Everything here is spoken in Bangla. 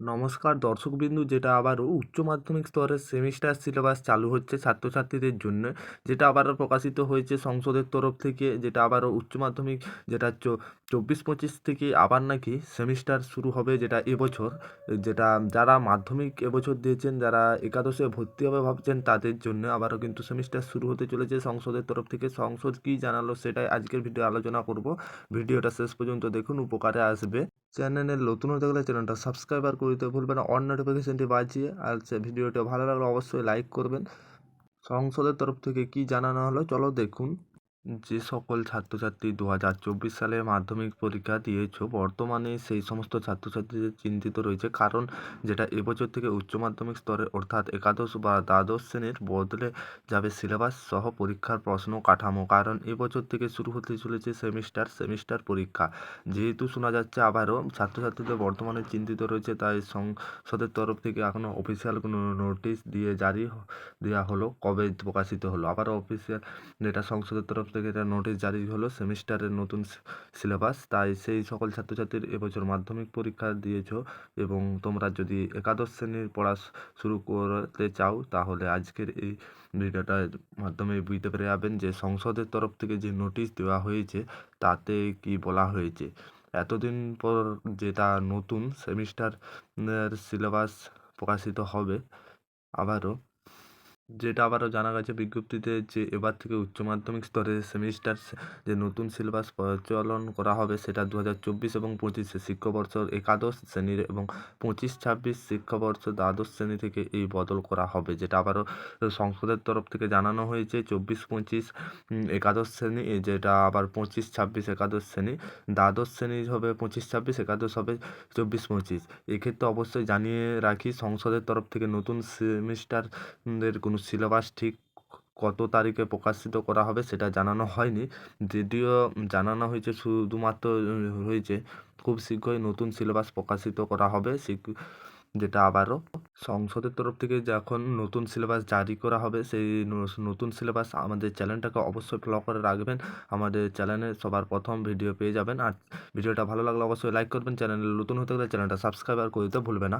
নমস্কার দর্শকবিন্দু, যেটা আবারও উচ্চ মাধ্যমিক স্তরের সেমিস্টার সিলেবাস চালু হচ্ছে ছাত্রছাত্রীদের জন্য, যেটা আবারও প্রকাশিত হয়েছে সংসদের তরফ থেকে, যেটা আবারও উচ্চ মাধ্যমিক, যেটা চব্বিশ পঁচিশ থেকে আবার নাকি সেমিস্টার শুরু হবে যেটা এবছর, যেটা যারা মাধ্যমিক এবছর দিয়েছেন, যারা একাদশে ভর্তি হবে ভাবছেন, তাদের জন্য আবারও কিন্তু সেমিস্টার শুরু হতে চলেছে সংসদের তরফ থেকে। সংসদ কী জানালো সেটাই আজকের ভিডিও আলোচনা করব। ভিডিওটা শেষ পর্যন্ত দেখুন, উপকারে আসবে। চ্যানেলের নতুন হতে গেলে চ্যানেলটা সাবস্ক্রাইবার করতে ভুলবেন না অন নোটিফিকেশনটি বাজিয়ে আর ভিডিওটা ভালো লাগলে অবশ্যই লাইক করবেন। সংসদের তরফ থেকে কি জানানো হলো, চলো দেখুন। যে সকল ছাত্রছাত্রী দু হাজার চব্বিশ সালে মাধ্যমিক পরীক্ষা দিয়েছ, বর্তমানে সেই সমস্ত ছাত্রছাত্রীদের চিন্তিত রয়েছে। কারণ যেটা এবছর থেকে উচ্চ মাধ্যমিক স্তরে অর্থাৎ একাদশ বা দ্বাদশ শ্রেণির বদলে যাবে সিলেবাস সহ পরীক্ষার প্রশ্ন কাঠামো। কারণ এবছর থেকে শুরু হতে চলেছে সেমিস্টার সেমিস্টার পরীক্ষা। যেহেতু শোনা যাচ্ছে আবারও ছাত্রছাত্রীদের বর্তমানে চিন্তিত রয়েছে, তাই সংসদের তরফ থেকে এখনও অফিসিয়াল কোনো নোটিশ দিয়ে জারি দেওয়া হলো, কবে প্রকাশিত হলো? আবারও অফিসিয়াল যেটা সংসদের তরফ থেকে এটা নোটিশ জারি হলো সেমিস্টারের নতুন সিলেবাস। তাই সেই সকল ছাত্রছাত্রীর এবছর মাধ্যমিক পরীক্ষা দিয়েছ এবং তোমরা যদি একাদশ শ্রেণির পড়া শুরু করতে চাও, তাহলে আজকের এই ভিডিওটার মাধ্যমে বুঝতে পেরে যাবেন যে সংসদের তরফ থেকে যে নোটিশ দেওয়া হয়েছে, তাতে কি বলা হয়েছে। এতদিন পর যেটা নতুন সেমিস্টার সিলেবাস প্রকাশিত হবে, আবারও যেটা আবারও জানা গেছে বিজ্ঞপ্তিতে যে এবার থেকে উচ্চ মাধ্যমিক স্তরে সেমিস্টার যে নতুন সিলেবাস প্রচলন করা হবে সেটা দু হাজার চব্বিশ এবং পঁচিশে শিক্ষাবর্ষ একাদশ শ্রেণির এবং পঁচিশ ছাব্বিশ শিক্ষাবর্ষ দ্বাদশ শ্রেণি থেকে এই বদল করা হবে, যেটা আবারও সংসদের তরফ থেকে জানানো হয়েছে। চব্বিশ, পঁচিশ একাদশ শ্রেণি যেটা আবার পঁচিশ, ছাব্বিশ, একাদশ শ্রেণি, দ্বাদশ শ্রেণি হবে, পঁচিশ, ছাব্বিশ, একাদশ হবে, চব্বিশ, পঁচিশ। এক্ষেত্রে অবশ্যই জানিয়ে রাখি, সংসদের তরফ থেকে নতুন সেমিস্টারদের কোনো সিলেবাস ঠিক কত তারিখে প্রকাশিত করা হবে সেটা জানানো হয়নি। যদিও জানানো হয়েছে, শুধুমাত্র হয়েছে খুব শীঘ্রই নতুন সিলেবাস প্রকাশিত করা হবে যেটা আবারও সংসদের তরফ থেকে যখন নতুন সিলেবাস জারি করা হবে, সেই নতুন সিলেবাস আমাদের চ্যানেলটাকে অবশ্যই ফলো করে রাখবেন। আমাদের চ্যানেলে সবার প্রথম ভিডিও পেয়ে যাবেন। আর ভিডিওটা ভালো লাগলে অবশ্যই লাইক করবেন। চ্যানেলে নতুন হতে গেলে চ্যানেলটা সাবস্ক্রাইব আর করতে ভুলবে না।